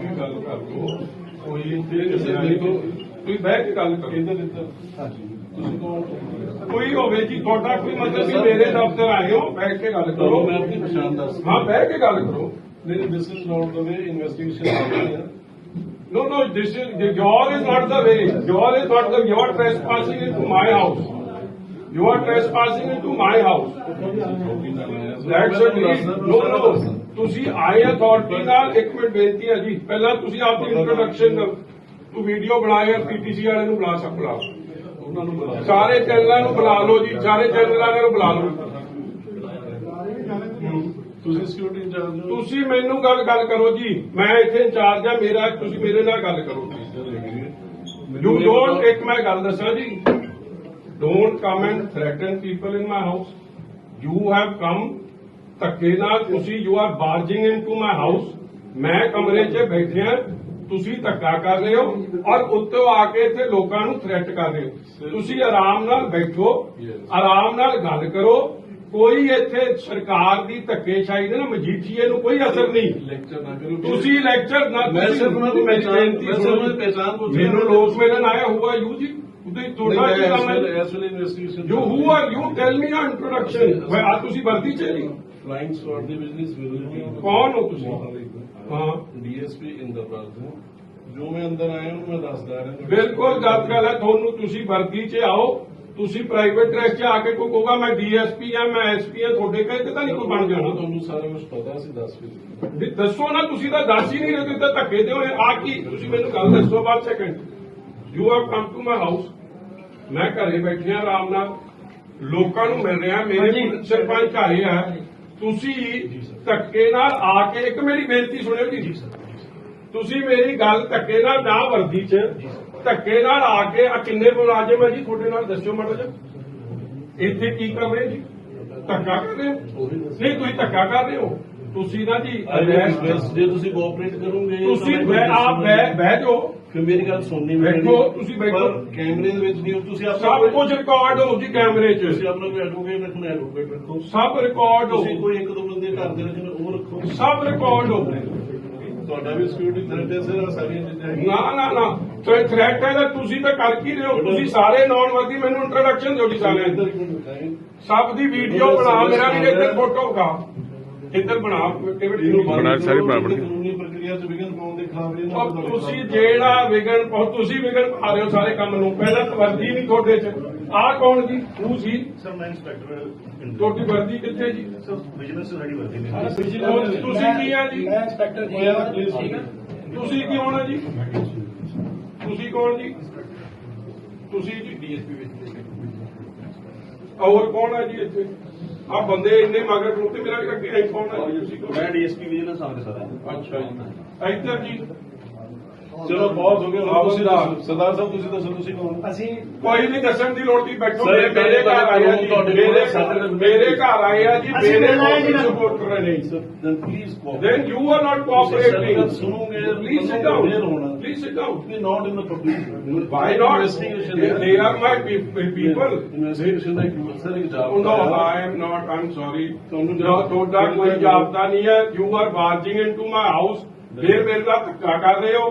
ਕੇ ਗੱਲ ਕਰ ਲਓ ਕੋਈ ਇੱਥੇ ਕਿਸੇ ਨਹੀਂ ਤੁਸੀਂ ਬਹਿ ਕੇ ਗੱਲ ਕਰੋ ਇੱਧਰ ਇੱਧਰ ਹਾਂਜੀ ਤੁਸੀਂ ਕੌਣ ਕੋਈ ਹੋਵੇ ਜੀ ਤੁਹਾਡਾ ਕੋਈ ਮਤਲਬ ਵੀ ਮੇਰੇ ਦਫ਼ਤਰ ਆਏ ਹੋ ਬੈਠ ਕੇ ਗੱਲ ਕਰੋ ਮੈਂ ਆਪਣੀ ਪਛਾਣ ਦੱਸ ਹਾਂ ਬਹਿ ਕੇ ਗੱਲ ਕਰੋ ਨਹੀਂ this is not the way investigation ਕਰ ਰਹੀ ਹੈ No, no, this is, your is not the way. Your is not the, you are trespassing into my house. You are trespassing into my house. That's a No, no, ਤੁਸੀਂ ਆਏ authority ਨਾਲ ਇੱਕ minute ਬੇਨਤੀ ਹੈ ਜੀ। ਪਹਿਲਾਂ ਤੁਸੀਂ ਆਪਣੀ ਇੰਟਰੋਡਕਸ਼ਨ ਤੂੰ ਵੀਡੀਓ ਬਣਾਇਆ ਪੀਟੀਸੀ ਵਾਲੇ ਨੂੰ ਬੁਲਾ ਸਕਦਾ ਉਹਨਾਂ ਨੂੰ ਬੁਲਾ। ਸਾਰੇ ਚੈਨਲਾਂ ਨੂੰ ਬੁਲਾ ਲਓ ਜੀ ਸਾਰੇ ਚੈਨਲਾਂ ਨੂੰ ਬੁਲਾ ਲਓ। ਤੁਸੀਂ ਸਿਕਿਉਰਿਟੀ ਇੰਚਾਰਜ ਤੁਸੀਂ ਮੈਨੂੰ ਗੱਲ ਗੱਲ ਕਰੋ ਜੀ। ਮੈਂ ਇੱਥੇ ਇੰਚਾਰਜ ਆ ਮੇਰਾ ਤੁਸੀਂ ਮੇਰੇ ਨਾਲ ਗੱਲ ਕਰੋ। ਯੂ ਡੋਂਟ ਇੱਕ ਮੈਂ ਗੱਲ ਦੱਸਾਂ ਜੀ। Don't come and threaten people in my house you have come ਧੱਕੇ ਨਾਲ ਤੁਸੀਂ you are barging into my house ਮੈਂ ਕਮਰੇ 'ਚ ਬੈਠਿਆ ਤੁਸੀਂ ਧੱਕਾ ਕਰ ਰਹੇ ਹੋ ਔਰ ਉੱਤੋਂ ਆ ਕੇ ਇੱਥੇ ਲੋਕਾਂ ਨੂੰ ਥ੍ਰੈਟ ਕਰ ਰਹੇ ਹੋ। ਤੁਸੀਂ ਆਰਾਮ ਨਾਲ ਬੈਠੋ. ਆਰਾਮ ਨਾਲ ਗੱਲ ਕਰੋ। ਕੋਈ ਇੱਥੇ ਸਰਕਾਰ ਦੀ ਧੱਕੇਸ਼ਾਹੀ ਦੇ ਨਾ ਮਜੀਠੀਏ ਨੂੰ ਕੋਈ ਅਸਰ ਨਹੀਂ। ਲੈਕਚਰ ਨਾ ਕਰੋ। ਤੁਸੀਂ ਲੈਕਚਰ ਨਾ ਮੈਂ ਸਿਰਫ ਉਹਨਾਂ ਦੀ ਬੇਨਤੀ ਮੈਂ ਸਿਰਫ ਉਹਨਾਂ ਦੀ ਪਹਿਚਾਣ ਪੁੱਛ ਮੈਨੂੰ ਲੋਕ ਮਿਲਣ ਆਇਆ ਹੁਆ ਯੂ ਜੀ। ਉਹਦੇ ਤੁਹਾਡਾ ਕੀ ਕੰਮ ਹੈ? You who are you tell me ਨਾ ਇੰਟਰੋਡਕਸ਼ਨ ਮੈਂ ਆ ਤੁਸੀਂ ਵਰਦੀ ਚ ਜੀ। ਫਲਾਈਂਗ ਸquad ਦੇ ਬਿਜ਼ਨਸ ਵਿਜ਼ਿਟ ਕੌਣ ਹੋ ਤੁਸੀਂ? ਹਾਂ। ਡੀਐਸਪੀ ਇੰਦਰਪਾਲ ਸਿੰਘ। ਜੋ ਮੈਂ ਅੰਦਰ ਆਇਆ ਉਹਨੂੰ ਮੈਂ ਦੱਸਦਾ ਰਿਹਾ। ਬਿਲਕੁਲ ਜਦ ਗੱਲ ਹੈ ਤੁਹਾਨੂੰ ਤੁਸੀਂ ਵਰਦੀ ਚ ਆਓ। ਤੁਸੀਂ ਪ੍ਰਾਈਵੇਟ ਡਰੈਸ ਚ ਆ ਕੇ ਕੋਈ ਕਹੋਗਾ ਮੈਂ ਡੀਐਸਪੀ ਆ ਮੈਂ ਐਸਪੀ ਆ ਤੁਹਾਡੇ ਕਹੇ ਤੇ ਤਾਂ ਨਹੀਂ ਕੋਈ ਬਣ ਜਾਣਾ। ਤੁਹਾਨੂੰ ਸਾਰਾ ਕੁਝ ਪਤਾ ਸੀ ਦੱਸ ਵੀ ਵੀ ਦੱਸੋ ਨਾ ਤੁਸੀਂ ਤਾਂ ਦੱਸ ਹੀ ਨਹੀਂ ਰਹੇ ਤੁਸੀਂ ਤਾਂ ਧੱਕੇ ਦੇ ਹੋਏ ਆ ਕੀ ਤੁਸੀਂ ਮੈਨੂੰ ਗੱਲ ਦੱਸੋ ਬਾਅਦ second you have come to my house ਮੈਂ ਘਰੇ ਬੈਠਿਆ ਆਰਾਮ ਨਾਲ। ਲੋਕਾਂ ਨੂੰ ਮਿਲ ਰਿਹਾ ਮੇਰੇ ਸਰਪੰਚ ਆਏ ਆ। ਤੁਸੀਂ ਧੱਕੇ ਨਾਲ ਆ ਕੇ ਇੱਕ ਮੇਰੀ ਬੇਨਤੀ ਸੁਣਿਓ ਜੀ। ਤੁਸੀਂ ਮੇਰੀ ਗੱਲ ਧੱਕੇ ਨਾਲ ਨਾ ਵਰਦੀ ਚ ਧੱਕੇ ਨਾਲ ਆ ਕੇ ਆ ਕਿੰਨੇ ਮੁਲਾਜ਼ਮ ਹੈ ਜੀ? ਤੁਹਾਡੇ ਨਾਲ ਦੱਸਿਓ ਮਾੜਾ ਜਿਹਾ। ਇੱਥੇ ਕੀ ਕਰ ਰਹੇ ਜੀ? ਧੱਕਾ ਕਰ ਰਹੇ ਹੋ? ਨਹੀਂ ਤੁਸੀਂ ਧੱਕਾ ਕਰ ਰਹੇ ਹੋ। ਤੁਸੀਂ ਨਾ ਜੀ ਜੇ ਤੁਸੀਂ ਕੋਆਪਰੇਟ ਕਰੋਗੇ ਤੁਸੀਂ ਆਪ ਬਹਿ ਜਾਓ। ਫਿਰ ਮੇਰੀ ਗੱਲ ਸੁਣਨੀ ਬੈਠੋ, ਤੁਸੀਂ ਬੈਠੋ। ਪਰ ਕੈਮਰੇ ਦੇ ਵਿੱਚ ਨਹੀਂ ਹੋ, ਤੁਸੀਂ ਆਪਣਾ ਸਭ ਕੁਝ ਰਿਕਾਰਡ ਹੋ ਜੀ ਕੈਮਰੇ 'ਚ। ਤੁਸੀਂ ਆਪਣਾ ਕੋਈ ਐਡਵੋਕੇਟ ਰੱਖਣਾ ਐਡਵੋਕੇਟ ਰੱਖੋ। ਸਭ ਰਿਕਾਰਡ ਹੋ। ਤੁਸੀਂ ਕੋਈ ਇੱਕ ਦੋ ਬੰਦੇ ਘਰ ਦੇ ਰੱਖਣੇ ਉਹ ਰੱਖੋ। ਸਭ ਰਿਕਾਰਡ ਹੋ। ਤੁਹਾਡਾ ਵੀ ਸਿਕਿਉਰਿਟੀ ਥ੍ਰੈਟ ਹੈ ਸਰ ਸਾਰੀਆਂ ਚੀਜ਼ਾਂ ਹੈਗੀਆਂ। ਨਾ ਨਾ ਨਾ। ਥ੍ਰੈਟ ਹੈ ਤਾਂ ਤੁਸੀਂ ਤਾਂ ਕਰ ਕੀ ਰਹੇ ਹੋ? ਤੁਸੀਂ ਸਾਰੇ ਨੌਨ ਵਰਦੀ ਮੈਨੂੰ ਇੰਟਰੋਡਕਸ਼ਨ ਦਿਓ ਜੀ ਸਾਰਿਆਂ ਇੱਧਰ ਦੀ ਇੱਕ ਮਿੰਟ ਦਿਖਾਏ। ਸਭ ਦੀ ਵੀਡੀਓ ਬਣਾ ਮੇਰਾ ਵੀ ਇੱਧਰ ਫੋਟੋ ਵਿਖਾ ਇੱਧਰ ਬਣਾ ਬੰਦ ਬਣਾ ਸਾਰੀ ਬਣਾ ਬਣਾ। ਕਾਨੂੰਨੀ ਪ੍ਰਕਿਰਿਆ ਚ ਵਿਘਨ ਪਾਉਣ ਦੇ ਖਿਲਾਫ ਇਹ ਨਾ ਔਰ ਤੁਹਾਡੇ ਤੁਸੀਂ। ਜਿਹੜਾ ਵਿਗਨ ਬਹੁਤ ਤੁਸੀਂ ਵਿਗਨ ਪਾ ਰਹੇ ਹੋ ਸਾਰੇ ਕੰਮ ਨੂੰ। ਪਹਿਲਾਂ ਤਾਂ ਵਰਦੀ ਨਹੀਂ ਤੁਹਾਡੇ 'ਚ। ਆਹ ਕੌਣ ਜੀ? ਤੂੰ ਸੀ? ਸਰ ਮੈਂ ਇੰਸਪੈਕਟਰ ਤੁਹਾਡੀ ਵਰਦੀ ਕਿੱਥੇ ਜੀ? ਸਰ ਬਿਜ਼ਨਸ ਸਾਡੀ ਵਰਦੀ ਨੇ ਤੁਸੀਂ ਤੁਸੀਂ ਕੀ ਆ ਜੀ? ਮੈਂ ਇੰਸਪੈਕਟਰ ਉਹ ਯਾਰ please ਠੀਕ ਹੈ ਤੁਸੀਂ ਕੀ ਹੋਣਾ ਜੀ? ਤੁਸੀਂ ਕੌਣ ਜੀ? ਤੁਸੀਂ ਜੀ। ਡੀਐਸਪੀ ਵਿੱਚ ਹੋਰ ਕੌਣ ਹੈ ਜੀ ਇੱਥੇ? ਆ ਬੰਦੇ ਇੰਨੇ ਮਗਰ ਤੇ ਮੇਰਾ ਅੱਗੇ ਕੌਣ? ਮੈਂ ਡੀਐਸਪੀ ਵਿਜੀਲੈਂਸ ਆਫਿਸਰ ਸਰ ਅੱਛਾ ਜੀ ਇੱਧਰ ਜੀ ਚਲੋ ਬਹੁਤ ਹੋ ਗਿਆ ਹੁਣ ਤੁਸੀਂ। ਦੱਸੋ ਸਰਦਾਰ ਸਾਹਿਬ ਤੁਸੀਂ ਦੱਸੋ ਤੁਸੀਂ ਕੌਣ ਅਸੀਂ ਕੋਈ ਨਹੀਂ ਦੱਸਣ ਦੀ ਲੋੜ ਨਹੀਂ ਬੈਠੋ ਸਰ, ਮੇਰੇ ਘਰ ਆਏ ਆ ਜੀ ਤੁਹਾਡੇ ਮੇਰੇ ਮੇਰੇ ਘਰ ਆਏ ਆ ਜੀ ਮੇਰੇ। ਸਪੋਰਟਰ ਨੇ please cooperate. then you are not cooperating ਸੁਣੋਗੇ please sit down please sit down Be not in the public. why not they, are my pe- pe- people Investigation ਦਾ ਇੱਕ ਸਰ ਇੱਕ Oh, job no, I am not. I'm sorry. ਤੁਹਾਨੂੰ ਤੁਹਾਡਾ ਕੋਈ ਜਾਬਤਾ ਨਹੀਂ ਹੈ you are barging into my house ਫੇਰ ਮੇਰੇ ਨਾਲ ਧੱਕਾ ਕਰ ਰਹੇ ਹੋ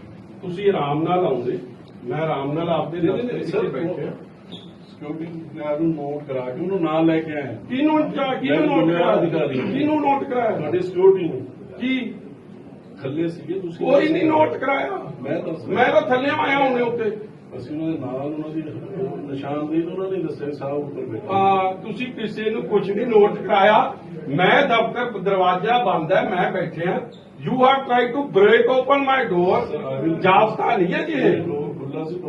ਤੁਸੀਂ ਆਰਾਮ ਨਾਲ ਆਉਂਦੇ। ਮੈਂ ਆਰਾਮ ਨਾਲ ਆਪਦੇ ਨਹੀਂ, ਨਹੀਂ, ਦਫ਼ਤਰ 'ਚ ਸਰ, ਬੈਠੇ ਆ। ਸਿਕਿਉਰਿਟੀ ਗਾਰਡ ਨੂੰ ਨੋਟ ਕਰਾ ਕੇ ਉਹਨੂੰ ਨਾਲ ਲੈ ਕੇ ਆਏ ਕਿਹਨੂੰ ਚਾ- ਕਿਹਨੂੰ ਨੋਟ ਕਰਾਇਆ ਅਧਿਕਾਰੀ। ਕਿਹਨੂੰ ਨੋਟ ਕਰਾਇਆ? ਤੁਹਾਡੀ ਸਿਕਿਉਰਿਟੀ ਨੂੰ। ਕੀ? ਥੱਲੇ ਸੀਗੇ ਤੁਸੀਂ ਕੋਈ ਨਹੀਂ ਨੋਟ ਕਰਾਇਆ। ਮੈਂ ਦੱਸ ਮੈਂ ਤਾਂ ਥੱਲੇ ਆਇਆ ਹੁਣੇ ਉੱਤੇ। ਅਸੀਂ ਉਹਨਾਂ ਦੇ ਨਾਲ ਉਹਨਾਂ ਦੀ ਨਿਸ਼ਾਨਦੇਹੀ ਉਹਨਾਂ ਨੇ ਦੱਸਿਆ ਸਾਹਿਬ ਉੱਪਰ ਬੈਠੇ। ਆ ਤੁਸੀਂ ਕਿਸੇ ਨੂੰ ਕੁਝ ਨਹੀਂ ਨੋਟ ਕਰਾਇਆ। ਮੈਂ ਦਫ਼ਤਰ ਦਰਵਾਜ਼ਾ ਬੰਦ ਹੈ ਮੈਂ ਬੈਠਿਆ। You have try to break open my door ਜਾਬਤਾ ਨਹੀਂ ਹੈ ਜੀ ਇਹ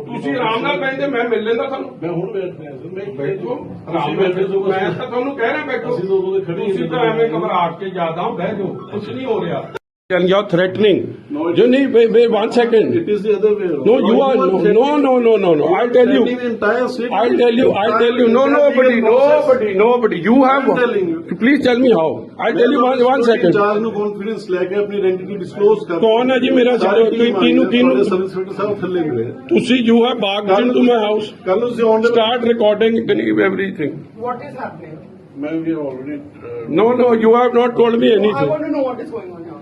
ਤੁਸੀਂ ਆਰਾਮ ਨਾਲ ਬੈਠੇ ਮੈਂ ਮਿਲ ਲੈਂਦਾ ਤੁਹਾਨੂੰ ਮੈਂ ਹੁਣ ਬੈਠ ਰਿਹਾ ਸਰ ਮੈਂ ਬੈਠੋ ਆਰਾਮ ਨਾਲ ਮੈਂ ਤਾਂ ਤੁਹਾਨੂੰ ਕਹਿ ਰਿਹਾ ਬੈਠੋ ਤੁਸੀਂ। ਤਾਂ ਐਵੇਂ ਘਬਰਾਹਟ ਕੇ ਜ਼ਿਆਦਾ ਹੋ ਬਹਿ ਜਾਓ ਕੁਝ ਨਹੀਂ ਹੋ ਰਿਹਾ No, you wait, wait one second. It is the other way. No, you are no, no, no, no, no, no. I'll tell you. I'll tell you. I'll tell you. No, nobody, nobody, nobody. You have. Please tell me how. I'll tell you one one second. चार no I लेके अपनी identity disclose कर कौन है जी मेरा सारे तीनों तीनों service fitter have already. No, no, you have not told me anything. I want to know what is going on.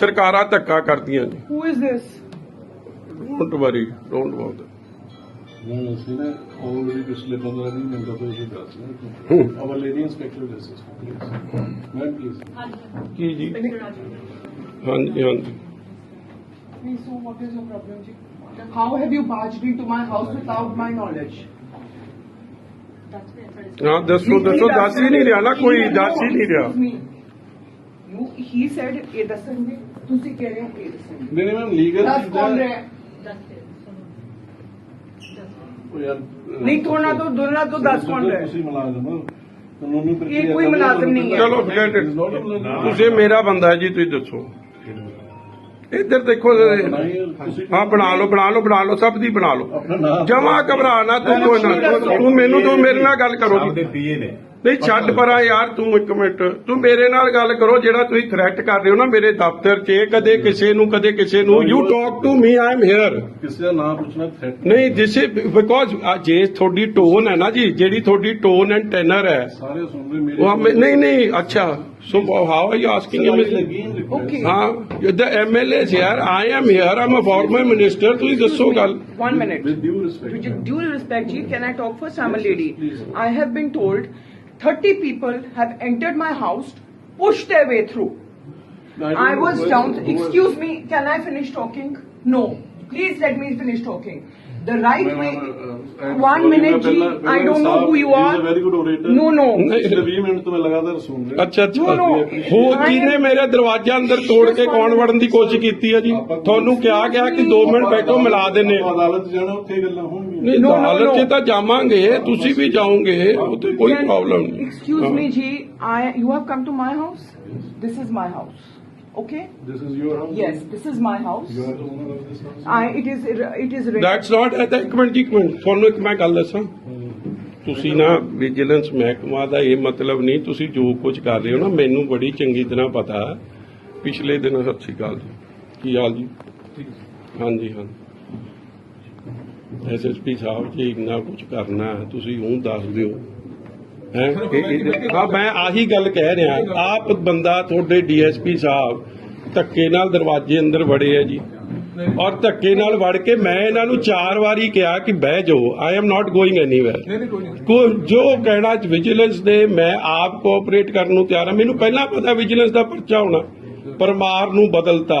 ਸਰਕਾਰਾਂ ਧੱਕਾ ਕਰਦੀਆਂ ਨੇ। Who is this? Don't worry don't what ਨਹੀਂ ਅਸੀਂ ਨੇ ਆਲਰੇਡੀ ਪਿਛਲੇ 15 ਦਿਨ ਮਿੰਟਾਂ ਤੋਂ ਇਹ ਦੱਸ ਰਹੇ ਹਾਂ। Our lady inspector justice please ma'am please ਕੀ ਜੀ? ਹਾਂਜੀ ਹਾਂਜੀ। Please, so what is your problem, ji? How have you barged into my house without my knowledge? ਹਾਂ ਦੱਸੋ ਦੱਸੋ ਦੱਸ ਹੀ ਨਹੀਂ ਰਿਹਾ ਨਾ ਕੋਈ ਦੱਸ ਹੀ ਨਹੀਂ ਰਿਹਾ। Excuse me. You, he said, ਇਹ ਦੱਸਣਗੇ? ਤੁਸੀਂ ਕਹਿ ਰਹੇ ਹੋ ਇਹ ਦੱਸਣਗੇ। ਨਹੀਂ ਨਹੀਂ ਮੈਮ ਲੀਗਲ ਦੱਸ ਕੌਣ ਰਿਹਾ? ਹੈ? ਨਹੀਂ ਥੋੜਾ ਤੋਂ ਦੋਨਾਂ ਤੋਂ ਦੱਸ ਕੌਣ ਰਿਹਾ? ਹੈ? ਤੁਸੀਂ ਮੁਲਾਜ਼ਮ ਹੋ। ਕਾਨੂੰਨੀ ਪ੍ਰਕਿਰਿਆ ਇਹ ਕੋਈ ਮੁਲਾਜ਼ਮ ਨਹੀਂ ਹੈ। ਚਲੋ forget it. ਤੁਸੀਂ ਮੇਰਾ ਬੰਦਾ ਹੈ ਜੀ ਤੁਸੀਂ ਦੱਸੋ। ਇੱਧਰ ਦੇਖੋ ਹਾਂ ਬਣਾ ਲਓ ਬਣਾ ਲਓ ਬਣਾ ਲਓ ਸਭ ਦੀ ਬਣਾ ਲਓ। ਜਮਾ ਘਬਰਾ ਨਾ ਤੂੰ ਕੋਈ ਨਾ। ਤੂੰ ਮੈਨੂੰ ਤੂੰ ਮੇਰੇ ਨਾਲ ਗੱਲ ਕਰੋ। ਜੀ ਪੀਏ ਨੇ। ਨਹੀਂ ਛੱਡ ਪਰਾਂ ਯਾਰ ਤੂੰ ਇੱਕ ਮਿੰਟ। ਤੂੰ ਮੇਰੇ ਨਾਲ ਗੱਲ ਕਰੋ ਜਿਹੜਾ ਤੁਸੀਂ ਥ੍ਰੈਟ ਕਰ ਰਹੇ ਹੋ ਨਾ ਮੇਰੇ ਦਫ਼ਤਰ 'ਚ ਕਦੇ ਕਿਸੇ ਨੂੰ ਕਦੇ ਕਿਸੇ ਨੂੰ। You talk to me I am here ਕਿਸੇ ਦਾ ਨਾਮ ਪੁੱਛਣਾ ਥ੍ਰੈਟ ਨਹੀਂ ਜਿਸ ਬਿਕੋਜ਼ ਜੇ ਤੁਹਾਡੀ ਟੋਨ ਹੈ ਨਾ ਜੀ ਜਿਹੜੀ ਤੁਹਾਡੀ ਟੋਨ ਐਂਡ ਟੈਨਰ ਹੈ। ਸਾਰੇ ਸੁਣ ਰਹੇ ਮੇਰੇ ਉਹ ਹਮੇ- ਨਹੀਂ ਨਹੀਂ ਅੱਛਾ। So how are you asking Okay. ਹਾਂ ਦ ਐਮਐਲਏ ਯਾਰ I am here I'm a former minister ਤੁਸੀਂ ਦੱਸੋ ਗੱਲ। One minute. With due respect With due respect, Ji, can I talk first? I'm a lady. I have been told 30 people have entered my house, pushed their way through. I was down. Excuse me, can I finish talking? No. Please let me finish talking. The right way. One minute, Ji. I don't know who you He is a are. very good orator. No, no. ਪਿਛਲੇ 20 minute ਤੋਂ ਮੈਂ ਲਗਾਤਾਰ ਸੁਣ ਰਿਹਾ ਅੱਛਾ ਅੱਛਾ No, no. ਹੋ I am- ਮੇਰੇ ਦਰਵਾਜ਼ੇ ਅੰਦਰ ਤੋੜ ਕੇ ਕੌਣ ਵੜਨ ਦੀ ਕੋਸ਼ਿਸ਼ ਕੀਤੀ ਹੈ ਜੀ ਤੁਹਾਨੂੰ ਕਿਹਾ ਗਿਆ ਕਿ 2 ਮਿੰਟ ਬੈਠੋ ਮਿਲਾ ਦਿੰਨੇ ਆਪਾਂ ਅਦਾਲਤ ਜਾਣਾ ਉੱਥੇ ਗੱਲਾਂ ਹੋਣਗੀਆਂ ਨਹੀਂ No, no, ਅਦਾਲਤ 'ਚ no. ਤਾਂ ਜਾਵਾਂਗੇ ਤੁਸੀਂ ਵੀ ਜਾਓਗੇ ਉੱਥੇ ਕੋਈ ਪ੍ਰੋਬਲਮ ਨਹੀਂ Excuse ਹਾਂ। me, Ji. I. You have come to my house. This is my house. Okay. This is your house? Yes, this is my house. You are the owner of this house? I. It is. It is. That's not at ਇੱਕ minute ਇੱਕ minute ਤੁਹਾਨੂੰ ਇੱਕ ਮੈਂ ਗੱਲ ਦੱਸਾਂ ਤੁਸੀਂ ਨਾ vigilance ਮਹਿਕਮਾ ਦਾ ਇਹ ਮਤਲਬ ਨਹੀਂ ਤੁਸੀਂ ਜੋ ਕੁਝ ਕਰ ਰਹੇ ਹੋ ਨਾ ਮੈਨੂੰ ਬੜੀ ਚੰਗੀ ਤਰ੍ਹਾਂ ਪਤਾ ਪਿਛਲੇ ਦਿਨ ਸਤਿ ਸ਼੍ਰੀ ਅਕਾਲ ਜੀ ਕੀ ਹਾਲ ਜੀ ਹਾਂਜੀ ਹਾਂ ਐਸਐਸਪੀ ਸਾਹਿਬ ਜੀ ਇੰਨਾ ਕੁਝ ਕਰਨਾ ਤੁਸੀਂ ਉਹ ਦੱਸ ਦਿਓ। ਹੈ? ਹਾਂ ਮੈਂ ਆਹੀ ਗੱਲ ਕਹਿ ਰਿਹਾ। ਆਪ ਬੰਦਾ ਤੁਹਾਡੇ ਡੀਐਸਪੀ ਸਾਹਿਬ ਧੱਕੇ ਨਾਲ ਦਰਵਾਜ਼ੇ ਅੰਦਰ ਵੜੇ ਆ ਜੀ। ਔਰ ਧੱਕੇ ਨਾਲ ਵੜ ਕੇ ਮੈਂ ਇਹਨਾਂ ਨੂੰ ਚਾਰ ਵਾਰੀ ਕਿਹਾ ਕਿ ਬਹਿ ਜਾਓ I am not going anywhere ਕੋ ਜੋ ਕਹਿਣਾ ਵਿਜੀਲੈਂਸ ਦੇ ਮੈਂ ਆਪ ਕੋਆਪਰੇਟ ਕਰਨ ਨੂੰ ਤਿਆਰ ਹਾਂ। ਮੈਨੂੰ ਪਹਿਲਾਂ ਪਤਾ ਵਿਜੀਲੈਂਸ ਦਾ ਪਰਚਾ ਹੋਣਾ। ਪਰਮਾਰ ਨੂੰ ਬਦਲਤਾ।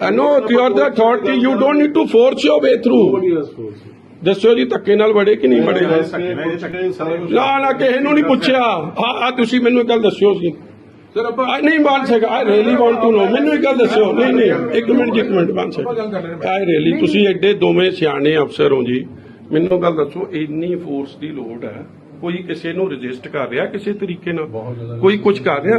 I know you are the authority. You don't need to force your way through. ਦੱਸੋ ਜੀ ਧੱਕੇ ਨਾਲ ਵੜੇ ਕਿ ਨਹੀਂ ਵੜੇ? ਸਾਰਾ ਨਾ ਨਾ ਕਿਸੇ ਨੂੰ ਨਹੀਂ ਪੁੱਛਿਆ। ਆ ਆ ਤੁਸੀਂ ਮੈਨੂੰ ਇੱਕ ਗੱਲ ਦੱਸਿਓ ਸੀ ਸਿਰਫ ਨਹੀਂ one sec I really want to know ਮੈਨੂੰ ਇੱਕ ਗੱਲ ਦੱਸਿਓ। ਨਹੀਂ ਨਹੀਂ ਇੱਕ ਮਿੰਟ ਜੀ, ਇੱਕ minute one sec I really ਤੁਸੀਂ ਐਡੇ ਦੋਵੇਂ ਸਿਆਣੇ ਅਫਸਰ ਹੋ ਜੀ। ਮੈਨੂੰ ਗੱਲ ਦੱਸੋ ਇੰਨੀ ਫੋਰਸ ਦੀ ਲੋੜ ਹੈ। ਕੋਈ ਕਿਸੇ ਨੂੰ ਰਜਿਸਟ ਕਰ ਰਿਹਾ ਕਿਸੇ ਤਰੀਕੇ ਨਾਲ? ਕੋਈ ਕੁਝ ਕਰ ਰਿਹਾ?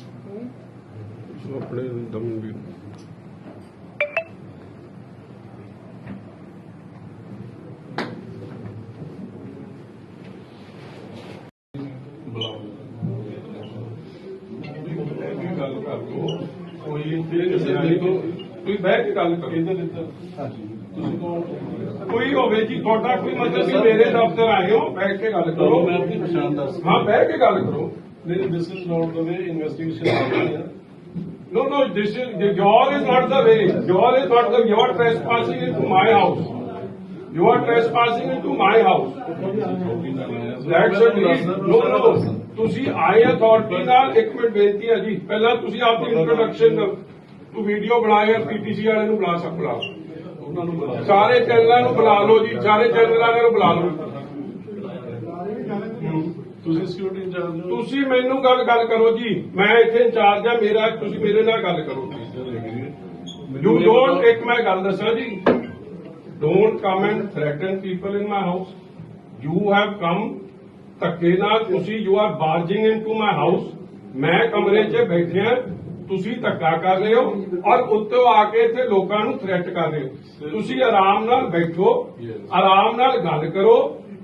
ਆਪਣੇ ਦਮਨ ਵੀ ਗੱਲ ਕਰ ਲਓ ਕੋਈ ਕੋਈ ਬਹਿ ਕੇ ਗੱਲ ਕਰੋ ਇੱਧਰ ਇੱਧਰ ਹਾਂਜੀ। ਤੁਸੀਂ ਕੌਣ ਕੋਈ ਹੋਵੇ ਜੀ ਤੁਹਾਡਾ ਕੋਈ ਮਤਲਬ ਸੀ? ਮੇਰੇ ਦਫ਼ਤਰ ਆਏ ਹੋ ਬੈਠ ਕੇ ਗੱਲ ਕਰੋ। ਮੈਂ ਆਪਣੀ ਪਛਾਣ ਦੱਸ ਹਾਂ ਬਹਿ ਕੇ ਗੱਲ ਕਰੋ। ਨਹੀਂ this is not the way investigation ਆ ਰਹੀ ਹੈ। No, no, this is, your is not the way. Your is not the, you are trespassing into my house. You are trespassing into my house. That's a deed. No, no. ਤੁਸੀਂ ਆਏ authority ਨਾਲ ਇੱਕ minute ਬੇਨਤੀ ਹੈ ਜੀ ਪਹਿਲਾਂ ਤੁਸੀਂ ਆਪਣੀ ਇੰਟਰੋਡਕਸ਼ਨ ਤੂੰ ਵੀਡੀਓ ਬਣਾਇਆ ਪੀਟੀਸੀ ਵਾਲੇ ਨੂੰ ਬੁਲਾ ਸਕਦਾ ਉਹਨਾਂ ਨੂੰ ਬੁਲਾ ਸਾਰੇ ਚੈਨਲਾਂ ਨੂੰ ਬੁਲਾ ਲਓ ਜੀ ਸਾਰੇ ਚੈਨਲ ਵਾਲਿਆਂ ਨੂੰ ਬੁਲਾ ਲਓ ਤੁਸੀਂ ਸਿਕਿਉਰਿਟੀ ਇੰਚਾਰਜ ਹੋ ਤੁਸੀਂ ਮੈਨੂੰ ਗੱਲ ਗੱਲ ਕਰੋ ਜੀ। ਮੈਂ ਇੱਥੇ ਇੰਚਾਰਜ ਆ ਮੇਰਾ ਤੁਸੀਂ ਮੇਰੇ ਨਾਲ ਗੱਲ ਕਰੋ। ਯੂ ਡੋਂਟ ਇੱਕ ਮੈਂ ਗੱਲ ਦੱਸਾਂ ਜੀ। Don't come and threaten people in my house you have come ਧੱਕੇ ਨਾਲ ਤੁਸੀਂ you are barging into my house ਮੈਂ ਕਮਰੇ 'ਚ ਬੈਠਿਆ ਤੁਸੀਂ ਧੱਕਾ ਕਰ ਰਹੇ ਹੋ ਔਰ ਉੱਤੋਂ ਆ ਕੇ ਇੱਥੇ ਲੋਕਾਂ ਨੂੰ ਥ੍ਰੈਟ ਕਰ ਰਹੇ ਹੋ। ਤੁਸੀਂ ਆਰਾਮ ਨਾਲ ਬੈਠੋ। ਆਰਾਮ ਨਾਲ ਗੱਲ ਕਰੋ।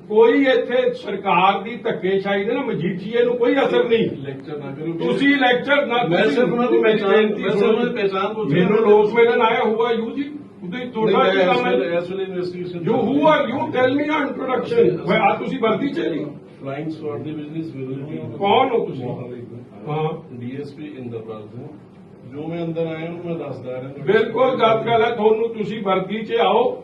ਕੋਈ ਇੱਥੇ ਸਰਕਾਰ ਦੀ ਧੱਕੇਸ਼ਾਹੀ ਦੇ ਨਾ ਮਜੀਠੀਏ ਨੂੰ ਕੋਈ ਅਸਰ ਨਹੀਂ। ਲੈਕਚਰ ਨਾ ਕਰੋ। ਤੁਸੀਂ ਲੈਕਚਰ ਨਾ ਮੈਂ ਸਿਰਫ ਉਹਨਾਂ ਦੀ ਬੇਨਤੀ ਮੈਂ ਸਿਰਫ। ਉਹਨਾਂ ਦੀ ਪਹਿਚਾਣ ਪੁੱਛ ਮੈਨੂੰ ਲੋਕ ਮਿਲਣ ਆਇਆ ਹੁਆ ਯੂ ਜੀ? ਤੁਸੀਂ ਤੁਹਾਡਾ ਕੀ ਕੰਮ ਹੈ? ਇਸ ਵੇਲੇ investigation you who are you tell me ਨਾ ਇੰਟਰੋਡਕਸ਼ਨ ਵੇ ਆ ਤੁਸੀਂ ਵਰਦੀ ਚ ਜੀ। ਫਲਾਈਂਗ ਸquad ਦੀ ਬਿਜ਼ਨਸ ਵਿਜ਼ਿਬਿਲਿਟੀ ਕੌਣ ਹੋ ਤੁਸੀਂ? ਹਾਂ। ਡੀਐਸਪੀ ਇੰਦਰਪਾਲ ਸਿੰਘ। ਜੋ ਮੈਂ ਅੰਦਰ ਆਇਆ ਉਹਨੂੰ ਮੈਂ ਦੱਸਦਾ ਰਿਹਾ। ਬਿਲਕੁਲ ਗੱਲ ਹੈ ਤੁਹਾਨੂੰ ਤੁਸੀਂ ਵਰਦੀ ਚ ਆਓ।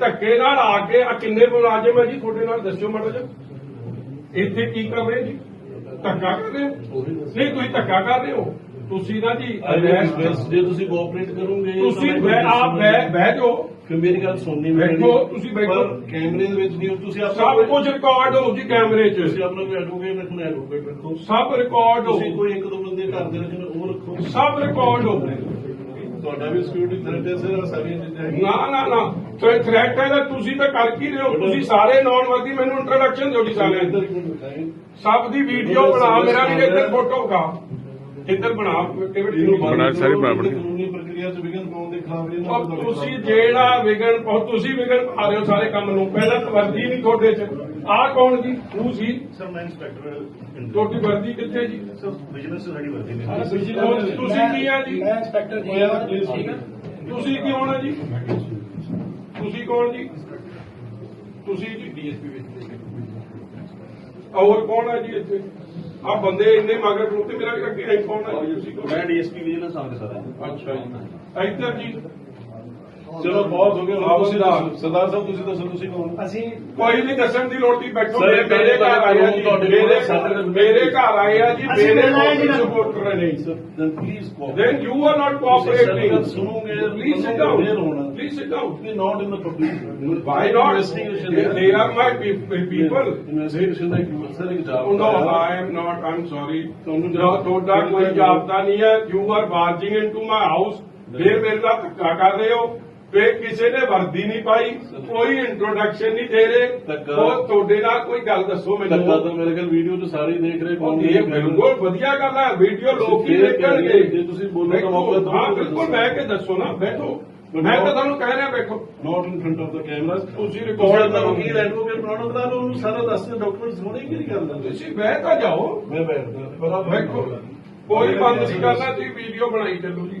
ਧੱਕੇ ਨਾਲ ਆ ਕੇ ਆ ਕਿੰਨੇ ਮੁਲਾਜ਼ਮ ਹੈ ਜੀ? ਤੁਹਾਡੇ ਨਾਲ ਦੱਸਿਓ ਮਾੜਾ ਜਿਹਾ। ਇੱਥੇ ਕੀ ਕਰ ਰਹੇ ਜੀ? ਧੱਕਾ ਕਰ ਰਹੇ ਹੋ? ਨਹੀਂ ਤੁਸੀਂ ਧੱਕਾ ਕਰ ਰਹੇ ਹੋ। ਤੁਸੀਂ ਨਾ ਜੀ ਜੇ ਤੁਸੀਂ ਕੋਆਪਰੇਟ ਕਰੋਗੇ ਤੁਸੀਂ ਬਹਿ ਆਪ ਬਹਿ ਬਹਿ ਜਾਓ। ਫਿਰ ਮੇਰੀ ਗੱਲ ਸੁਣਨੀ ਬੈਠੋ, ਤੁਸੀਂ ਬੈਠੋ। ਕੈਮਰੇ ਦੇ ਵਿੱਚ ਨਹੀਂ ਤੁਸੀਂ ਆਪਣਾ ਸਭ ਕੋਈ- ਕੁਝ ਰਿਕਾਰਡ ਹੋ ਜੀ ਕੈਮਰੇ 'ਚ। ਤੁਸੀਂ ਆਪਣਾ ਕੋਈ ਐਡਵੋਕੇਟ ਰੱਖਣਾ ਐਡਵੋਕੇਟ ਰੱਖੋ। ਸਭ ਰਿਕਾਰਡ ਹੋ। ਤੁਸੀਂ ਕੋਈ ਇੱਕ ਦੋ ਬੰਦੇ ਘਰ ਦੇ ਰੱਖਣੇ ਉਹ ਰੱਖੋ। ਸਭ ਰਿਕਾਰਡ ਹੋ। ਤੁਹਾਡਾ ਵੀ ਸਿਕਿਉਰਿਟੀ ਥ੍ਰੈਟ ਹੈ ਸਰ ਸਾਰੀਆਂ ਚੀਜ਼ਾਂ ਹੈਗੀਆਂ। ਨਾ ਨਾ ਨਾ। ਥ੍ਰੈਟ ਹੈ ਤਾਂ ਤੁਸੀਂ ਤਾਂ ਕਰ ਕੀ ਰਹੇ ਹੋ? ਤੁਸੀਂ ਸਾਰੇ ਨੌਨ ਵਰਦੀ ਮੈਨੂੰ ਇੰਟਰੋਡਕਸ਼ਨ ਦਿਓ ਜੀ ਸਾਰਿਆਂ ਇੱਧਰ ਸਭ ਦੀ ਵੀਡੀਓ ਬਣਾ ਮੇਰਾ ਵੀ ਇੱਧਰ ਫੋਟੋ ਵਿਖਾ ਇੱਧਰ ਬਣਾ ਬੜਾ ਸਾਰੀ ਪ੍ਰਾਪਰਟੀ ਕਾਨੂੰਨੀ ਪ੍ਰਕਿਰਿਆ ਚ ਵਿਘਨ ਖਿਲਾਫ ਇਹਨਾਂ ਔਰ ਤੁਸੀਂ ਜਿਹੜਾ ਵਿਗਣ ਪਾਓ ਤੁਸੀਂ ਵਿਗਣ ਪਾ ਰਹੇ ਹੋ ਸਾਰੇ ਕੰਮ ਨੂੰ। ਪਹਿਲਾਂ ਤਾਂ ਵਰਦੀ ਨਹੀਂ ਤੁਹਾਡੇ 'ਚ। ਆਹ ਕੌਣ ਜੀ? ਤੂੰ ਸੀ? ਸਰ ਮੈਂ ਇੰਸਪੈਕਟਰ ਤੁਹਾਡੀ ਵਰਦੀ ਕਿੱਥੇ ਜੀ? ਸਰ ਬਿਜ਼ਨਸ ਸਾਡੀ ਵਰਦੀ ਨੇ ਉਹ ਤੁਸੀਂ ਕੀ ਆ ਜੀ? ਮੈਂ ਇੰਸਪੈਕਟਰ ਜੀ ਯਾਰ ਪਲੀਜ਼ ਤੁਸੀਂ ਕੀ ਹੋਣਾ ਜੀ? ਤੁਸੀਂ ਕੌਣ ਜੀ? ਤੁਸੀਂ ਜੀ? ਡੀਐਸਪੀ ਵਿੱਚ ਹੋਰ ਕੌਣ ਹੈ ਜੀ ਇੱਥੇ? ਆ ਬੰਦੇ ਇੰਨੇ ਮਗਰ ਖਲੋਤੇ ਮੇਰਾ ਅੱਗੇ ਕੌਣ ਹੈ ਜੀ। ਤੁਸੀਂ ਕੌਣ? ਮੈਂ ਡੀਐਸਪੀ ਵਿਜੀਲੈਂਸ ਆਫਿਸਰ ਹਾਂ ਅੱਛਾ ਜੀ। ਇੱਧਰ ਜੀ ਚਲੋ ਬਹੁਤ ਹੋ ਗਿਆ ਹੁਣ ਤੁਸੀਂ ਦੱਸੋ ਸਰਦਾਰ ਸਾਹਿਬ ਤੁਸੀਂ ਦੱਸੋ ਤੁਸੀਂ ਕੌਣ ਅਸੀਂ ਕੋਈ ਨਹੀਂ ਦੱਸਣ ਦੀ ਲੋੜ ਨਹੀਂ ਬੈਠੋ Sir, ਮੇਰੇ ਮੇਰੇ ਘਰ ਆਏ ਆ ਜੀ ਤੁਹਾਡੇ ਮੇਰੇ ਸਾਡੇ- ਮੇਰੇ ਘਰ ਆਏ ਆ ਜੀ ਅਸੀਂ ਮੇਰੇ ਮਿਲਣਾ ਹੈ ਜੀ ਨਾ। ਸਪੋਰਟਰ ਨੇ sir then please call then you are not cooperating ਸੁਣੋਗੇ please sit down please sit down Please not in the public. why not Investigation. they, they are my pe- pe- people Investigation ਦਾ ਇੱਕ sir ਇੱਕ Oh, job no, I am not, I'm sorry. ਤੁਹਾਨੂੰ No, ਤੁਹਾਡਾ ਕੋਈ ਜਾਬਤਾ ਨਹੀਂ ਹੈ you are barging into my house ਫਿਰ ਮੇਰੇ ਨਾਲ ਧੱਕਾ ਕਰ ਰਹੇ ਹੋ ਫਿਰ ਕਿਸੇ ਨੇ ਵਰਦੀ ਨਹੀਂ ਪਾਈ ਕੋਈ ਇੰਟਰੋਡਕਸ਼ਨ ਨਹੀਂ ਦੇ ਰਹੇ। ਧੱਕਾ। ਉਹ ਤੁਹਾਡੇ ਨਾਲ ਕੋਈ ਗੱਲ ਦੱਸੋ ਧੱਕਾ ਮੈਨੂੰ ਤਾਂ ਮੇਰੇ ਖਿਆਲ ਵੀਡੀਓ 'ਚ ਸਾਰੇ ਹੀ ਦੇਖ ਰਹੇ ਕੌਣ ਇਹ ਬਿਲਕੁਲ ਵਧੀਆ ਗੱਲ ਹੈ ਵੀਡੀਓ ਲੋਕ ਹੀ ਦੇਖਣਗੇ। ਜੇ ਤੁਸੀਂ ਬੋਲੋ ਤਾਂ ਮੌਕਾ ਦਿਓ। ਹਾਂ ਬਿਲਕੁਲ ਬਹਿ ਕੇ ਦੱਸੋ ਨਾ ਬੈਠੋ। ਮੈਂ ਤਾਂ ਤੁਹਾਨੂੰ ਕਹਿ ਰਿਹਾ ਬੈਠੋ। Not in front of the camera ਤੁਸੀਂ ਰਿਕਾਰਡ ਦਾ ਵਕੀਲ ਐਡਵੋਕੇਟ ਬਣਾਉਣਾ ਤਾਂ ਉਹਨੂੰ ਸਾਰਾ ਦੱਸਦੇ ਡਾਕੂਮੈਂਟਸ ਹੋਣੇ ਕਿ ਨਹੀਂ ਕਰਦਾ ਤੁਸੀਂ ਬਹਿ ਤਾਂ ਜਾਓ। ਮੈਂ ਬੈਠਦਾ ਬੈਠੋ ਕੋਈ ਬੰਦ ਨਹੀਂ ਕਰਨਾ ਤੁਸੀਂ ਵੀਡੀਓ ਬਣਾਈ ਚੱਲੋ ਜੀ।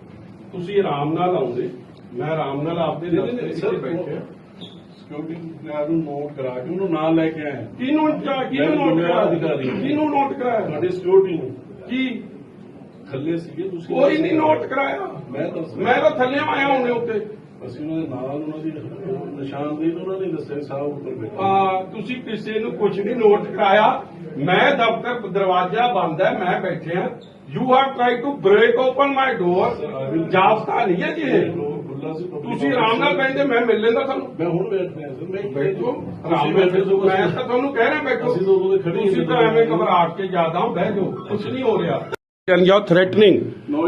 ਤੁਸੀਂ ਆਰਾਮ ਨਾਲ ਆਉਂਦੇ। ਮੈਂ ਆਰਾਮ ਨਾਲ ਆਪਦੇ ਦਫ਼ਤਰ 'ਚ ਬੈਠੇ ਸਿਕਿਉਰਿਟੀ ਗਾਰਡ ਨੂੰ ਨੋਟ ਕਰਾ ਕੇ ਉਹਨੂੰ ਨਾਲ ਲੈ ਕੇ ਆਏ ਕਿਹਨੂੰ ਕਿਹਨੂੰ ਨੋਟ ਕਰਾਇਆ ਅਧਿਕਾਰੀ ਕਿਹਨੂੰ ਨੋਟ ਕਰਾਇਆ? ਤੁਹਾਡੀ ਸਿਕਿਉਰਿਟੀ ਨੂੰ। ਕੀ? ਥੱਲੇ ਸੀਗੇ ਤੁਸੀਂ ਕੋਈ ਨਹੀਂ ਨੋਟ ਕਰਾਇਆ। ਮੈਂ ਤਾਂ ਮੈਂ ਤਾਂ ਥੱਲੇ ਆਇਆ ਹੁੰਨੇ ਉੱਤੇ ਅਸੀਂ ਉਹਨਾਂ ਦੇ ਨਾਲ ਉਹਨਾਂ ਦੀ ਨਿਸ਼ਾਨਦੇਹੀ ਤੋਂ ਉਹਨਾਂ ਨੇ ਦੱਸਿਆ ਸਾਹਿਬ ਉੱਪਰ ਬੈਠੇ। ਆ ਤੁਸੀਂ ਕਿਸੇ ਨੂੰ ਕੁਝ ਨਹੀਂ ਨੋਟ ਕਰਾਇਆ। ਮੈਂ ਦਫ਼ਤਰ ਦਰਵਾਜ਼ਾ ਬੰਦ ਹੈ ਮੈਂ ਬੈਠਿਆ you have try to break open my door ਜਾਬਤਾ ਨਹੀਂ ਹੈ ਜੀ ਇਹ। ਤੁਸੀਂ ਆਰਾਮ ਨਾਲ ਬੈਠੇ ਮੈਂ ਮਿਲ ਲੈਂਦਾ ਤੁਹਾਨੂੰ। ਮੈਂ ਹੁਣ ਬੈਠ ਮੈਂ ਬੈਠੋ ਤੁਸੀਂ ਆਰਾਮ ਬੈਠੇ ਨਾਲ ਸੋ ਮੈਂ ਤਾਂ ਤੁਹਾਨੂੰ ਕਹਿ ਰਿਹਾ ਬੈਠੋ। ਤੁਸੀਂ। ਤਾਂ ਐਵੇਂ ਘਬਰਾ ਕੇ ਜ਼ਿਆਦਾ ਬਹਿ ਜਾਓ। ਕੁਝ ਨਹੀਂ ਹੋ ਰਿਹਾ। And you're threatening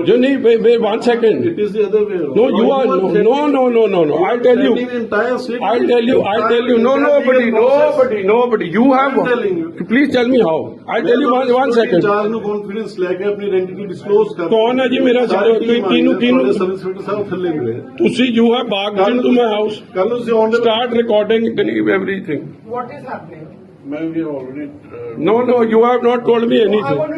you need wait, wait one second It is the other way around. no you are no no no no no no i'll tell you Threatening the entire city. i'll tell you i'll tell you no nobody nobody nobody you have I'm telling you. please tell me how i'll tell you one one second ਚਾਰ ਨੂੰ confidence ਲੈ ਕੇ ਆਪਣੀ ਆਇਡੈਂਟੀ disclose ਕਰ ਕੌਣ ਹੈ ਜੀ ਮੇਰਾ ਸਾਰੀ ਕੋਈ- team ਕਿਹਨੂੰ- ਆਈ ਹੈ, ਕਿਹਨੂੰ- ਤੁਹਾਡੇ ਸਰਵਿਸ ਇੰਸਪੈਕਟਰ ਸਾਹਿਬ ਥੱਲੇ ਮਿਲੇ ਤੁਸੀਂ you have barged into my house ਕੱਲ ਨੂੰ ਤੁਸੀਂ ਆਨ start recording everything What is happening? ਮੈਂ ਵੀ already no no you have not told me I anything want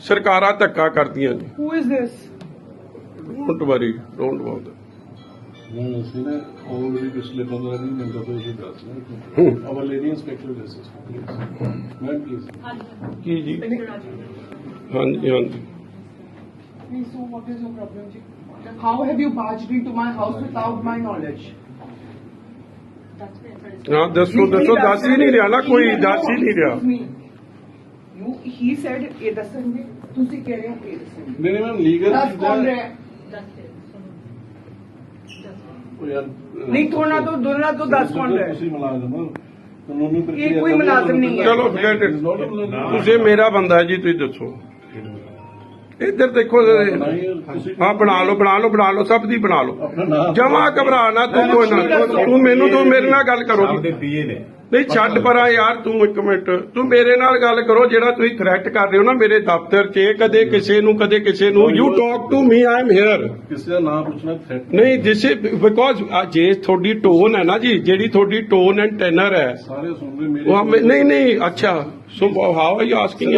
ਸਰਕਾਰਾਂ ਧੱਕਾ ਕਰਦੀਆਂ ਨੇ Who is this? Don't worry don't what ਨਹੀਂ ਅਸੀਂ ਨੇ ਆਲਰੇਡੀ ਪਿਛਲੇ 15 ਦਿਨ ਮਿੰਟਾਂ ਤੋਂ ਇਹ ਦੱਸ ਹੂੰ। ਰਹੇ our lady inspector justice please ma'am please ਕੀ ਜੀ ਹਾਂਜੀ ਹਾਂਜੀ Please, so what is your problem, ji? How have you barged into my house without my knowledge? ਹਾਂ ਦੱਸੋ ਦੱਸੋ ਦੱਸ ਹੀ ਨਹੀਂ ਰਿਹਾ ਨਾ ਕੋਈ ਦੱਸ ਹੀ ਨਹੀਂ ਰਿਹਾ Excuse me. You, he said, ਇਹ ਦੱਸਣਗੇ। ਤੁਸੀਂ ਕਹਿ ਰਹੇ ਹੋ ਇਹ ਦੱਸਣਗੇ। ਨਹੀਂ ਨਹੀਂ ਮੈਮ ਲੀਗਲ ਦੱਸ ਕੌਣ ਰਿਹਾ? ਹੈ? ਨਹੀਂ ਥੋੜਾ ਤੋਂ ਦੋਨਾਂ ਤੋਂ ਦੱਸ ਕੌਣ ਰਿਹਾ? ਹੈ? ਤੁਸੀਂ ਮੁਲਾਜ਼ਮ ਹੋ। ਕਾਨੂੰਨੀ ਪ੍ਰਕਿਰਿਆ ਇਹ ਕੋਈ ਮੁਲਾਜ਼ਮ ਨਹੀਂ ਹੈ। ਚਲੋ forget it. ਤੁਸੀਂ ਮੇਰਾ ਬੰਦਾ ਹੈ ਜੀ ਤੁਸੀਂ ਦੱਸੋ। ਇੱਧਰ ਦੇਖੋ ਤੁਸੀਂ ਹਾਂ ਬਣਾ ਲਓ ਬਣਾ ਲਓ ਬਣਾ ਲਓ ਸਭ ਦੀ ਬਣਾ ਲਓ। ਜਮਾ ਘਬਰਾ ਨਾ ਤੂੰ ਕੋਈ ਨਾ ਤੂੰ ਮੈਨੂੰ ਤੂੰ ਮੇਰੇ ਨਾਲ ਗੱਲ ਕਰੋ। ਆਪਦੇ ਪੀਏ ਨੇ। ਨਹੀਂ ਛੱਡ ਪਰਾਂ ਯਾਰ ਤੂੰ ਇੱਕ ਮਿੰਟ। ਤੂੰ ਮੇਰੇ ਨਾਲ ਗੱਲ ਕਰੋ ਜਿਹੜਾ ਤੁਸੀਂ ਥ੍ਰੈਟ ਕਰ ਰਹੇ ਹੋ ਨਾ ਮੇਰੇ ਦਫ਼ਤਰ 'ਚ ਕਦੇ ਕਿਸੇ ਨੂੰ ਕਦੇ ਕਿਸੇ ਨੂੰ। You talk to me I am here ਕਿਸੇ ਦਾ ਨਾਮ ਪੁੱਛਣਾ ਥ੍ਰੈਟ ਨਹੀਂ ਜਿਸ ਬਿਕੋਜ਼ ਜੇ ਤੁਹਾਡੀ ਟੋਨ ਹੈ ਨਾ ਜੀ ਜਿਹੜੀ ਤੁਹਾਡੀ ਟੋਨ ਐਂਡ ਟੈਨਰ ਹੈ। ਸਾਰੇ ਸੁਣ ਰਹੇ ਮੇਰੇ ਉਹ ਹਮੇ- ਨਹੀਂ ਨਹੀਂ ਅੱਛਾ। So how are you asking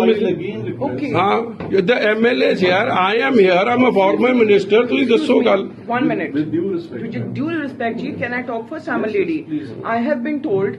Okay. ਹਾਂ ਦ ਐਮਐਲਏ ਯਾਰ I am here I'm a former minister ਤੁਸੀਂ ਦੱਸੋ ਗੱਲ। One minute. With due respect With due respect, Ji, can I talk first? I'm a lady. I have been told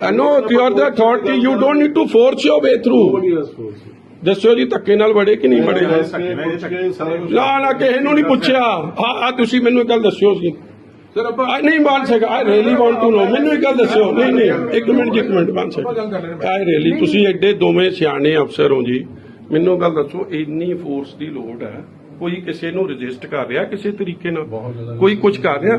I know you are the authority. You don't need to force your way through. Nobody has forced you. ਦੱਸੋ ਜੀ ਧੱਕੇ ਨਾਲ ਵੜੇ ਕਿ ਨਹੀਂ ਵੜੇ? ਨਾ ਨਾ ਕਿਸੇ ਨੂੰ ਨਹੀਂ ਪੁੱਛਿਆ। ਆ ਆ ਤੁਸੀਂ ਮੈਨੂੰ ਇੱਕ ਗੱਲ ਦੱਸਿਓ ਜੀ। ਸਰ ਆਪਾਂ ਨਹੀਂ ਮੰਨ ਸਕਦਾ I really want to know ਮੈਨੂੰ ਇੱਕ ਗੱਲ ਦੱਸਿਓ। ਨਹੀਂ ਨਹੀਂ ਇੱਕ ਮਿੰਟ ਜੀ, ਇੱਕ ਮਿੰਟ ਮੰਨ ਸਕਦਾ ਆਈ ਰੀਲੀ ਤੁਸੀਂ ਐਡੇ ਦੋਵੇਂ ਸਿਆਣੇ ਅਫਸਰ ਹੋ ਜੀ। ਮੈਨੂੰ ਗੱਲ ਦੱਸੋ ਇੰਨੀ ਫੋਰਸ ਦੀ ਲੋੜ ਹੈ। ਕੋਈ ਕਿਸੇ ਨੂੰ ਰਜਿਸਟ ਕਰ ਰਿਹਾ ਕਿਸੇ ਤਰੀਕੇ ਨਾਲ? ਕੋਈ ਕੁਝ ਕਰ ਰਿਹਾ?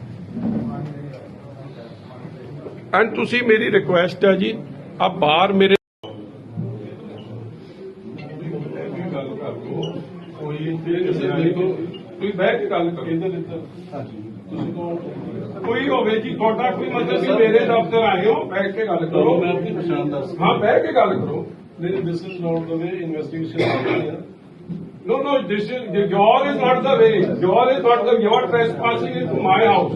ਐਂਡ ਤੁਸੀਂ ਮੇਰੀ ਰਿਕੁਐਸਟ ਹੈ ਜੀ ਆ ਬਾਹਰ ਮੇਰੇ ਕੋਈ ਬਹਿ ਕੇ ਗੱਲ ਕਰੋ ਇੱਧਰ ਇੱਧਰ ਹਾਂਜੀ ਤੁਸੀਂ ਕੌਣ ਕੋਈ ਹੋਵੇ ਜੀ ਤੁਹਾਡਾ ਕੋਈ ਮਤਲਬ ਕਿ ਮੇਰੇ ਦਫ਼ਤਰ ਆਏ ਹੋ ਬੈਠ ਕੇ ਗੱਲ ਕਰੋ। ਮੈਂ ਆਪਣੀ ਪਛਾਣ ਦੱਸ ਹਾਂ ਬਹਿ ਕੇ ਗੱਲ ਕਰੋ। ਨਹੀਂ this is not the way investigation No, no, this is, your is not the way. Your is not the, you are trespassing into my house.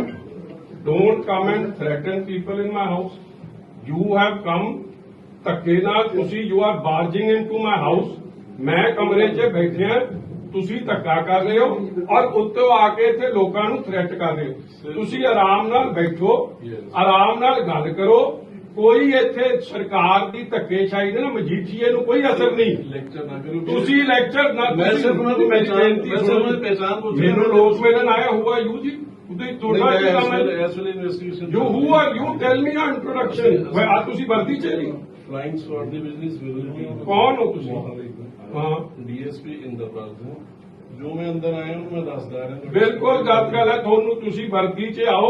don't come and threaten people in my house you have come ਧੱਕੇ ਨਾਲ ਤੁਸੀਂ you are barging into my house ਮੈਂ ਕਮਰੇ 'ਚ ਬੈਠਿਆ ਤੁਸੀਂ ਧੱਕਾ ਕਰ ਰਹੇ ਹੋ ਔਰ ਉੱਤੋਂ ਆ ਕੇ ਇੱਥੇ ਲੋਕਾਂ ਨੂੰ ਥ੍ਰੈਟ ਕਰ ਰਹੇ ਹੋ। ਤੁਸੀਂ ਆਰਾਮ ਨਾਲ ਬੈਠੋ ਆਰਾਮ ਨਾਲ ਗੱਲ ਕਰੋ ਕੋਈ ਇੱਥੇ ਸਰਕਾਰ ਦੀ ਧੱਕੇਸ਼ਾਹੀ ਦੇ ਨਾ ਮਜੀਠੀਏ ਨੂੰ ਕੋਈ ਅਸਰ ਨਹੀਂ। ਲੈਕਚਰ ਨਾ ਕਰੋ ਤੁਸੀਂ ਲੈਕਚਰ ਨਾ ਮੈਂ ਸਿਰਫ ਉਹਨਾਂ ਦੀ ਪਹਿਚਾਣ- ਬੇਨਤੀ ਮੈਂ ਸਿਰਫ ਦੀ ਪਹਿਚਾਣ ਪੁੱਛ। ਮੈਨੂੰ ਲੋਕ ਮਿਲਣ ਆਇਆ ਹੁਆ ਯੂ ਜੀ? ਉਹਦੇ ਤੁਹਾਡਾ ਕੀ ਕੰਮ ਹੈ? ਵੇਲੇ investigation you who are you tell me ਆ ਇੰਟਰੋਡਕਸ਼ਨ ਮੈਂ ਆ ਤੁਸੀਂ ਵਰਦੀ ਚ ਨਹੀਂ ਫਲਾਈਂਗ ਸਵਾਰਡ ਦੀ ਬਿਜ਼ਨਸ ਵਿਲ ਬੀ ਕੌਣ ਹੋ ਤੁਸੀਂ? ਹਾਂ। ਡੀਐਸਪੀ ਇੰਦਰਪਾਲ ਸਿੰਘ। ਜੋ ਮੈਂ ਅੰਦਰ ਆਇਆ ਉਹਨੂੰ ਮੈਂ ਦੱਸਦਾ ਰਿਹਾ ਬਿਲਕੁਲ ਗੱਲ ਹੈ ਤੁਹਾਨੂੰ ਤੁਸੀਂ ਵਰਦੀ ਚ ਆਓ।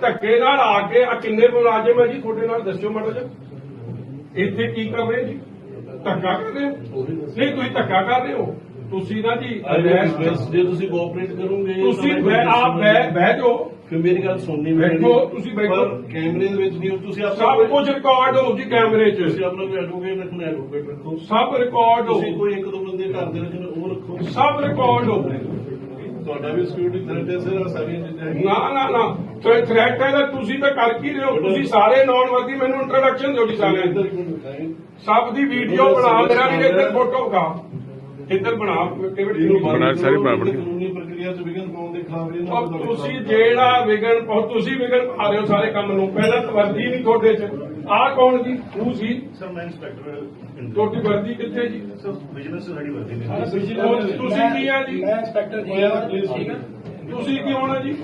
ਧੱਕੇ ਨਾਲ ਆ ਕੇ ਆ ਕਿੰਨੇ ਮੁਲਾਜ਼ਮ ਹੈ ਜੀ? ਤੁਹਾਡੇ ਨਾਲ ਦੱਸਿਓ ਮਾੜਾ ਜਿਹਾ। ਇੱਥੇ ਕੀ ਕਰ ਰਹੇ ਜੀ? ਧੱਕਾ ਕਰ ਰਹੇ ਹੋ? ਨਹੀਂ ਤੁਸੀਂ ਧੱਕਾ ਕਰ ਰਹੇ ਹੋ। ਤੁਸੀਂ ਨਾ ਜੀ ਜੇ ਤੁਸੀਂ ਕੋਆਪਰੇਟ ਕਰੋਗੇ ਤੁਸੀਂ ਆਪ ਬਹਿ ਬਹਿ ਜਾਓ। ਫਿਰ ਮੇਰੀ ਗੱਲ ਸੁਣਨੀ ਬੈਠੋ, ਤੁਸੀਂ ਬੈਠੋ। ਕੈਮਰੇ ਦੇ ਵਿੱਚ ਨਹੀਂ ਹੋ, ਤੁਸੀਂ ਆਪਣਾ ਸਭ ਕੁਝ ਰਿਕਾਰਡ ਹੋਊ ਜੀ ਕੈਮਰੇ 'ਚ। ਤੁਸੀਂ ਆਪਣਾ ਕੋਈ ਐਡਵੋਕੇਟ ਰੱਖਣਾ ਐਡਵੋਕੇਟ ਰੱਖੋ। ਸਭ ਰਿਕਾਰਡ ਤੁਸੀਂ ਹੋਊ ਕੋਈ ਇੱਕ ਦੋ ਬੰਦੇ ਘਰ ਦੇ ਰੱਖਣਾ ਉਹ ਰੱਖੋ। ਸਭ ਰਿਕਾਰਡ ਹੋਊ ਤੁਹਾਡਾ ਵੀ ਸਿਕਿਉਰਿਟੀ ਥ੍ਰੈਟ ਹੈ ਸਰ ਸਾਰੀਆਂ ਚੀਜ਼ਾਂ। ਨਾ ਨਾ ਨਾ। ਥ੍ਰੈਟ ਹੈ ਤਾਂ ਤੁਸੀਂ ਤਾਂ ਕਰ ਕੀ ਰਹੇ ਹੋ? ਤੁਸੀਂ ਸਾਰੇ ਨੌਨ ਵਰਦੀ ਮੈਨੂੰ ਇੰਟਰੋਡਕਸ਼ਨ ਦਿਓ ਜੀ ਸਾਰਿਆਂ ਦੀ। ਸਭ ਦੀ ਵੀਡੀਓ ਬਣਾ ਮੇਰਾ ਵੀ ਇੱਧਰ ਫੋਟੋ ਕਾ ਇੱਧਰ ਬਣਾ ਇਹਨੂੰ ਕਿਵੇਂ ਬੰਦ ਸਾਰੀ ਕਰੋ, ਬਣਾ ਬਣ ਗਈ। ਕਾਨੂੰਨੀ ਪ੍ਰਕਿਰਿਆ ਚ ਵਿਘਨ ਪਾਉਣ ਔਰ ਤੁਸੀਂ ਜਿਹੜਾ ਔਰ ਤੁਸੀਂ ਵਿਗਨ ਪਾ ਰਹੇ ਹੋ ਸਾਰੇ ਕੰਮ ਨੂੰ। ਪਹਿਲਾਂ ਤਾਂ ਵਰਦੀ ਨਹੀਂ ਤੁਹਾਡੇ 'ਚ। ਆਹ ਕੌਣ ਜੀ? ਤੂੰ ਸੀ? ਸਰ ਮੈਂ ਇੰਸਪੈਕਟਰ ਤੁਹਾਡੀ ਵਰਦੀ ਕਿੱਥੇ ਜੀ? ਸਰ ਬਿਜ਼ਨਸ ਸਾਡੀ ਵਰਦੀ ਤੁਸੀਂ ਕੀ ਆ ਜੀ? ਹੋਇਆ ਪਲੀਜ਼ ਤੁਸੀਂ ਕੀ ਹੋਣਾ ਜੀ?